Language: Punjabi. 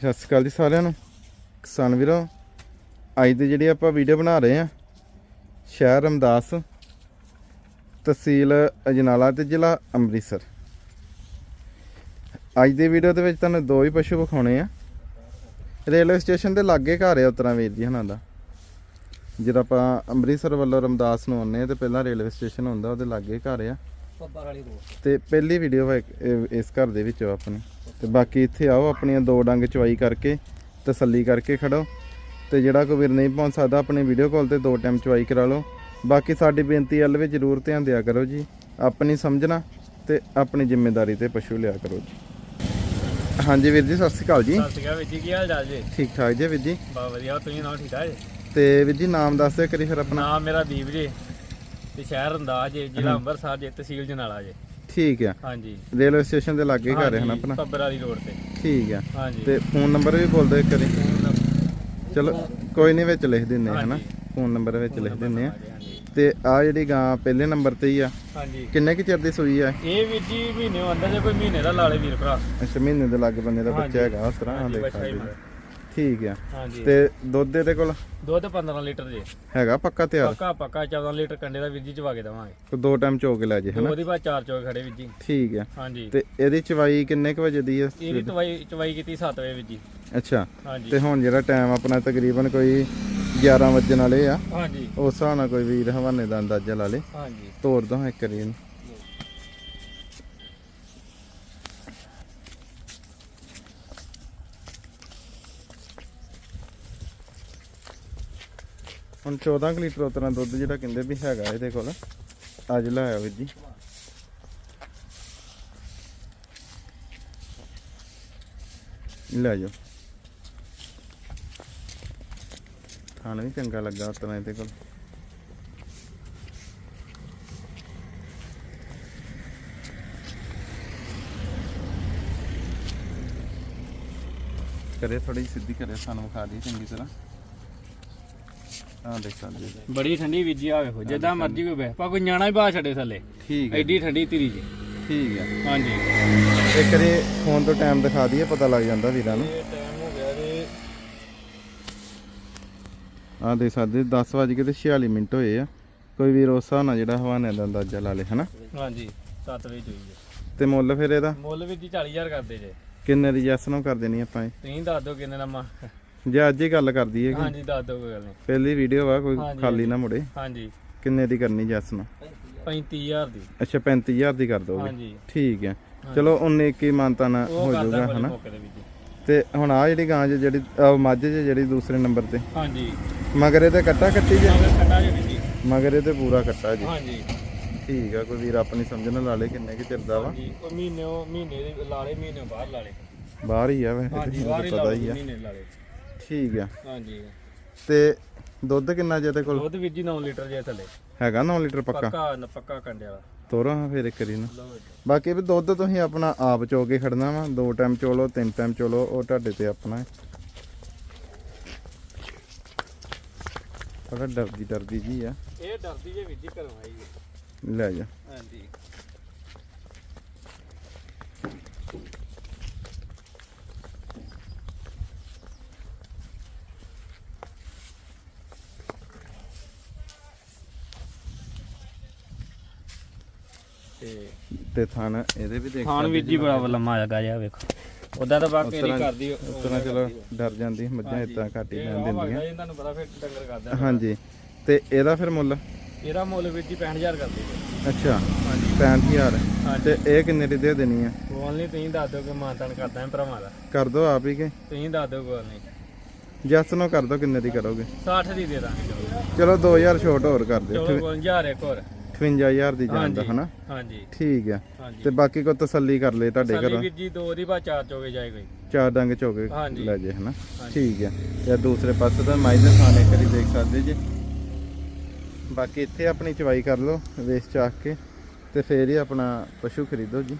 ਸਤਿ ਸ਼੍ਰੀ ਅਕਾਲ ਜੀ ਸਾਰਿਆਂ ਨੂੰ। ਕਿਸਾਨ ਵੀਰੋ ਅੱਜ ਦੀ ਜਿਹੜੀ ਆਪਾਂ ਵੀਡੀਓ ਬਣਾ ਰਹੇ ਆ ਸ਼ਹਿਰ ਰਮਦਾਸ ਤਹਿਸੀਲ ਅਜਨਾਲਾ ਤੇ ਜ਼ਿਲ੍ਹਾ ਅੰਮ੍ਰਿਤਸਰ। ਅੱਜ ਦੀ ਵੀਡੀਓ ਦੇ ਵਿੱਚ ਤੁਹਾਨੂੰ ਦੋ ਹੀ ਪਸ਼ੂ ਵਿਖਾਉਣੇ ਆ। ਰੇਲਵੇ ਸਟੇਸ਼ਨ ਦੇ ਲਾਗੇ ਘਰ ਆ ਉਤਰਾ ਵੀਰ ਜੀ ਹਨਾਂ ਦਾ। ਜਦੋਂ ਆਪਾਂ ਅੰਮ੍ਰਿਤਸਰ ਵੱਲੋਂ ਰਮਦਾਸ ਨੂੰ ਆਉਂਦੇ ਆ ਤੇ ਪਹਿਲਾਂ ਰੇਲਵੇ ਸਟੇਸ਼ਨ ਹੁੰਦਾ ਉਹਦੇ ਲਾਗੇ ਘਰ ਆ। ਤੇ। ਪਹਿਲੀ ਵੀਡੀਓ ਇਸ ਘਰ ਦੇ ਵਿੱਚ ਆਪਣੀ। ਤੇ ਬਾਕੀ ਇੱਥੇ ਆਓ ਆਪਣੀਆਂ ਦੋ ਡੰਗ ਚਵਾਈ ਕਰਕੇ ਤਸੱਲੀ ਕਰਕੇ ਖੜੋ। ਤੇ ਜਿਹੜਾ ਕੋਈ ਵੀਰ ਨਹੀਂ ਪਹੁੰਚ ਸਕਦਾ ਆਪਣੀ ਵੀਡੀਓ ਕਾਲ ਤੇ ਦੋ ਟਾਈਮ ਚਵਾਈ ਕਰਾ ਲਓ। ਬਾਕੀ ਸਾਡੀ ਬੇਨਤੀ ਵੱਲ ਵੀ ਜ਼ਰੂਰ ਧਿਆਨ ਦਿਆ ਕਰੋ ਜੀ। ਆਪਣੀ ਸਮਝਣਾ ਤੇ ਆਪਣੀ ਜ਼ਿੰਮੇਵਾਰੀ ਤੇ ਪਸ਼ੂ ਲਿਆ ਕਰੋ ਜੀ। ਹਾਂਜੀ ਵੀਰ ਜੀ ਸਤਿ ਸ਼੍ਰੀ ਅਕਾਲ ਜੀ। ਸਤਿ ਸ਼੍ਰੀ ਅਕਾਲ ਵੀਰ ਜੀ ਕੀ ਹਾਲ ਚਾਲ ਜੀ? ਠੀਕ ਠਾਕ ਜੀ ਵੀਰ ਜੀ। ਬਾ ਵਧੀਆ ਤੁਸੀਂ ਨਾਲ ਠੀਕ ਠਾਕ ਜੀ? ਤੇ ਵੀਰ ਜੀ ਨਾਮ ਦੱਸ ਦਿਓ ਕਰੀ ਫਿਰ ਆਪਣਾ। ਨਾਮ ਮੇਰਾ ਦੀਪ ਜੀ ਤੇ ਸ਼ਹਿਰ ਅੰਦਾਜ਼ ਜੀ ਜ਼ਿਲ੍ਹਾ ਅੰਮ੍ਰਿਤਸਰ ਜੀ ਤਹਿਸੀਲ ਜਨਾਲਾ ਜੀ। ਠੀਕ ਆ। ਹਾਂਜੀ। ਰੇਲਵੇ ਸਟੇਸ਼ਨ ਦੇ ਲਾਗੇ ਘਰ ਹੈ ਨਾ ਆਪਣਾ? ਪੱਬਰ ਵਾਲੀ ਰੋਡ ਤੇ। ਠੀਕ ਆ। ਹਾਂਜੀ। ਤੇ ਫੋਨ ਨੰਬਰ ਵੀ ਬੋਲ ਦਿਓ ਇੱਕ ਵਾਰੀ। ਚਲੋ ਕੋਈ ਨਹੀਂ ਵਿੱਚ ਲਿਖ ਦਿੰਨੇ ਹਨਾ। ਫੋਨ ਨੰਬਰ ਵਿੱਚ ਲਿਖ ਦਿੰਨੇ ਆ। ਤੇ ਆ ਜਿਹੜੀ ਗਾਂ ਪਹਿਲੇ ਨੰਬਰ ਤੇ ਹੀ ਆ। ਹਾਂਜੀ। ਕਿੰਨੇ ਕੁ ਚਿਰ ਦੀ ਸੂਈ ਆ? ਇਹ ਵੀਰ ਜੀ ਮਹੀਨੇ ਅੰਦਰ ਜੇ ਕੋਈ ਮਹੀਨੇ ਦਾ ਲਾਲੇ ਵੀਰ ਭਰਾ। ਅੱਛਾ ਮਹੀਨੇ ਦੇ ਲੱਗ ਬੰਦੇ ਦਾ। ਬੱਚਾ ਹੈਗਾ ਉਸ ਤਰ੍ਹਾਂ ਦੇਖ ਠੀਕ ਆ। ਹਾਂਜੀ। ਤੇ ਦੁੱਧ ਇਹਦੇ ਕੋਲ? ਦੁੱਧ 15 ਲੀਟਰ ਜੀ। ਹੈਗਾ ਪੱਕਾ ਤਿਆਰ? ਪੱਕਾ ਪੱਕਾ 14 ਲੀਟਰ ਕੰਡੇ ਦਾ ਵੀਰ ਜੀ ਚਵਾ ਕੇ ਦਵਾਂਗੇ। ਕੋਈ ਦੋ ਟਾਈਮ ਚੋ ਕੇ ਲੈ ਜੇ ਹਨਾ? ਉਹਦੀ ਬਾਅਦ ਚਾਰ ਚੋਕੇ ਖੜੇ ਵੀਰ ਜੀ। ਠੀਕ ਆ। ਹਾਂਜੀ। ਤੇ ਇਹਦੀ ਚਵਾਈ ਕਿੰਨੇ ਕੁ ਵਜੇ ਦੀ ਆ? ਇਹਦੀ ਚਵਾਈ ਚਵਾਈ ਕੀਤੀ 7 ਵਜੇ ਵੀਰ ਜੀ। ਅੱਛਾ। ਹਾਂਜੀ। ਤੇ ਹੁਣ ਜਿਹੜਾ ਟਾਈਮ ਆਪਣਾ ਤਕਰੀਬਨ ਕੋਈ 11 ਵਜੇ ਵਾਲੇ ਆ ਹਾਂਜੀ। ਉਸ ਹਿਸਾਬ ਨਾਲ ਕੋਈ ਵੀਰ ਹਵਾਨੇ ਦਾ ਅੰਦਾਜ਼ਾ ਲਾ ਲੇ। ਹਾਂਜੀ। ਤੋੜ ਦੋ ਇੱਕ ਵਾਰੀ ਹੁਣ 14 ਕੁ ਲੀਟਰ ਉਤਨਾ ਦੁੱਧ ਜਿਹੜਾ ਕਹਿੰਦੇ ਵੀ ਹੈਗਾ ਇਹਦੇ ਕੋਲ, ਅੱਜ ਲਾਇਆ ਵੀਰ ਜੀ। ਲੈ ਜਾਓ। ਖਾਣ ਵੀ ਚੰਗਾ ਲੱਗਾ ਉਤਨਾ ਇਹਦੇ ਕੋਲ। ਕਰੇ ਥੋੜੀ ਸਿੱਧੀ ਕਰੇ, ਸਾਨੂੰ ਵਿਖਾ ਦੀ ਚੰਗੀ ਤਰ੍ਹਾਂ। ਦੇਖ ਜੀ। ਬੜੀ ਠੰਡੀ ਵੀਜੀ ਆ ਵੇਖੋ ਜਿੱਦਾਂ ਮਰਜ਼ੀ ਕੋਈ ਬਹਿ। ਪਾ ਕੋਈ ਨਿਆਣਾ ਹੀ ਬਾਹ ਛੱਡੇ ਥੱਲੇ। ਠੀਕ ਹੈ ਐਡੀ ਠੰਡੀ ਧੀਰੀ ਜੀ। ਠੀਕ ਹੈ। ਹਾਂਜੀ। ਇੱਕ ਵਾਰੀ ਫੋਨ ਤੋਂ ਟਾਈਮ ਦਿਖਾ ਦਈਏ ਪਤਾ ਲੱਗ ਜਾਂਦਾ ਵੀਰਾਂ ਨੂੰ। ਇਹ ਟਾਈਮ ਹੋ ਗਿਆ ਜੀ। ਆਹ ਦੇਖ ਸਕਦੇ 10 ਵਜੇ ਕੇ ਤੇ 46 ਮਿੰਟ ਹੋਏ ਆ। ਕੋਈ ਵੀਰ ਉਸ ਹਿਸਾਬ ਨਾਲ ਜਿਹੜਾ ਹਵਾਨੇ ਦਾ ਅੰਦਾਜ਼ਾ ਲਾ ਲੇ ਹਨਾ? ਹਾਂਜੀ 7 ਵਜੇ ਹੋਈ ਜੀ ਤੇ ਮੁੱਲ ਫਿਰ ਇਹਦਾ? ਮੁੱਲ ਵੀ ਜੀ 40000 ਕਰਦੇ ਜੇ। ਕਿੰਨੇ ਦੀ ਜੈਸ ਨੂੰ ਕਰ ਦੇਣੀ ਆਪਾਂ ਇਹ? ਤੁਸੀਂ ਦੱਸ ਦਿਓ ਕਿੰਨੇ ਦਾ ਮਾ ਜੇ ਅੱਜ ਹੀ ਗੱਲ ਕਰ ਦਈਏ ਕਿ ਹਾਂਜੀ ਦੱਸ ਦਿਓ ਕੋਈ ਗੱਲ ਨਹੀਂ। ਪਹਿਲੀ ਵੀਡੀਓ ਵਾ ਕੋਈ ਹਾਂਜੀ, ਖਾਲੀ ਨਾ ਮੁੜੇ। ਹਾਂਜੀ। ਕਿੰਨੇ ਦੀ ਕਰਨੀ ਜੈਸ ਨੂੰ? 35000 ਦੀ। ਅੱਛਾ 35000 ਦੀ ਕਰ ਦੋਗੇ। ਹਾਂਜੀ। ਠੀਕ ਹੈ। ਚਲੋ ਉਹਨੇ ਇੱਕ ਹੀ ਮਾਨਤਾ ਨਾ ਉਹ ਹੋ ਕਰਦਾ ਜਾਊਗਾ ਕੋਈ ਹਨਾ? ਮੌਕੇ ਦੇ ਵਿੱਚ। ਜੀ। ਤੇ ਹੁਣ ਆ ਜਿਹੜੀ ਗਾਂ 'ਚ ਜਿਹੜੀ ਆਹ ਮੱਝ 'ਚ ਜਿਹੜੀ ਦੂਸਰੇ ਨੰਬਰ ਤੇ। ਹਾਂਜੀ। ਮਗਰ ਇਹਦੇ ਕੱਟਾ ਕੱਟੀ ਜੇ? ਮਗਰ ਕੱਟਾ ਜੀ ਜੀ ਮਗਰ ਇਹਦੇ ਪੂਰਾ ਕੱਟਾ ਜੀ। ਹਾਂਜੀ। ਠੀਕ ਆ ਕੋਈ ਵੀਰ ਆਪਣੀ ਸਮਝ ਨਾਲ ਲਾ ਲੇ ਕਿੰਨੇ ਕਿ ਚਿਰ ਦਾ ਵਾ। ਉਹ ਮਹੀਨੇ ਉਹ ਮਹੀਨੇ ਦੇ ਲਾਲੇ ਮਹੀਨੇ ਬਾਹਰ ਲਾਲੇ ਬਾਹਰ ਹੀ ਆ ਵੈਸੇ ਹਾਂਜੀ ਤੇ ਬਾਹਰ ਹੀ ਪਤਾ ਹੀ ਆ। ਮਹੀਨੇ ਲਾਲੇ ਠੀਕ ਆ। ਹਾਂਜੀ। ਤੇ ਦੁੱਧ ਕਿੰਨਾ ਜੇ ਤੇ ਕੋਲ? ਦੁੱਧ ਵੀਰ ਜੀ 9 ਲੀਟਰ ਜੇ ਥੱਲੇ। ਹੈਗਾ 9 ਲੀਟਰ ਪੱਕਾ? ਪੱਕਾ ਨ- ਪੱਕਾ ਕੰਡੇ ਵਾਲਾ। ਤੋਰੋ ਹਾਂ ਫਿਰ ਇੱਕ ਵਾਰੀ ਨਾ। ਲਓ ਜੀ। ਬਾਕੀ ਵੀ ਦੁੱਧ ਤੁਸੀਂ ਆਪਣਾ ਆਪ ਚੋ ਕੇ ਖੜਨਾ ਵਾ। ਦੋ ਟਾਈਮ ਚੋਲੋ ਤਿੰਨ ਟਾਈਮ ਚੋਲੋ ਉਹ ਤੁਹਾਡੇ ਤੇ ਆਪਣਾ ਹੈ। ਥੋੜਾ ਡਰਦੀ ਡਰਦੀ ਜੀ ਆ। ਇਹ ਡਰਦੀ ਜੇ ਵੀਰ ਜੀ ਘਰੋਂ ਆਈ ਹੈ ਲੈ ਜਾ। ਹਾਂਜੀ। ਤੇ ਤੇ ਥਣ ਇਹਦੇ ਵੀ ਦੇਖ ਖਾਣ ਵੀਰ ਜੀ ਬੜਾ ਲੰਮਾ ਲੱਗਾ ਜਾ ਵੇਖੋ। ਉਦਾਂ ਤਾਂ ਬਾਕੀ ਨਹੀਂ ਕਰਦੀ ਉਸ ਤਰ੍ਹਾਂ ਚਲੋ ਡਰ ਜਾਂਦੀ ਮੱਝਾਂ ਇਦਾਂ ਘੱਟ ਹੀ ਲੈਣ ਦਿੰਦੀਆਂ। ਇਹ ਤੁਹਾਨੂੰ ਪਤਾ ਫਿਰ ਡੰਗਰ ਕਰਦਾ ਹਾਂਜੀ। ਤੇ ਇਹਦਾ ਫਿਰ ਮੁੱਲ? ਇਹਦਾ ਮੁੱਲ ਵੀਰ ਜੀ 65000 ਕਰਦੀ ਅੱਛਾ ਹਾਂਜੀ। 65000 ਹਾਂਜੀ। ਤੇ ਇਹ ਕਿੰਨੇ ਦੀ ਦੇ ਦੇਣੀ ਆ? ਕੋਲ ਨਹੀਂ ਤੁਸੀਂ ਦੱਸ ਦਿਓ ਕਿ ਮਾਨਤਨ ਕਰਦਾ ਹੈ ਭਰਾਵਾਂ ਦਾ। ਕਰ ਦੋ ਆਪ ਹੀ ਕਿ? ਤੁਸੀਂ ਦੱਸ ਦਿਓ ਕੋਲ ਨਹੀਂ। ਜੱਸ ਨੂੰ ਕਰ ਦੋ ਕਿੰਨੇ ਦੀ ਕਰੋਗੇ? 60 ਦੀ ਦੇ ਦਾਂਗੇ। ਚਲੋ ਚਲੋ 2000 ਛੋਟ ਹੋਰ ਕਰ ਦਿਓ। ਚਲੋ ਕੋਲ 1000 ਇੱਕ ਹੋਰ। 58000 ਦੀ ਜਾਂਦਾ ਹਾਂਜੀ। ਹਨਾ? ਹਾਂਜੀ। ਠੀਕ ਆ। ਹਾਂਜੀ। ਤੇ ਬਾਕੀ ਕੋ ਤਸੱਲੀ ਕਰ ਲੈ ਤੁਹਾਡੇ ਸਾਡੀ ਘਰੋਂ। ਵੀਰ ਜੀ ਦੋ ਦੀ ਬਾ ਚਾਰ ਚੋਗੇ ਡੰਗ ਹਾਂਜੀ। ਲੈ ਜੇ ਹਨਾ। ਠੀਕ ਆ। ਤੇ ਦੂਸਰੇ ਪਾਸੇ ਤਾਂ ਮਾਈ ਦੇ ਖਾਣੇ ਕਰੀ ਦੇਖ ਸਕਦੇ ਜੇ। ਬਾਕੀ ਇੱਥੇ ਆਪਣੀ ਚਵਾਈ ਕਰ ਲਓ ਵੇਸ ਚਾਕ ਕੇ। ਤੇ ਫੇਰ ਹੀ ਆਪਣਾ ਪਸ਼ੂ ਖਰੀਦੋ ਜੀ।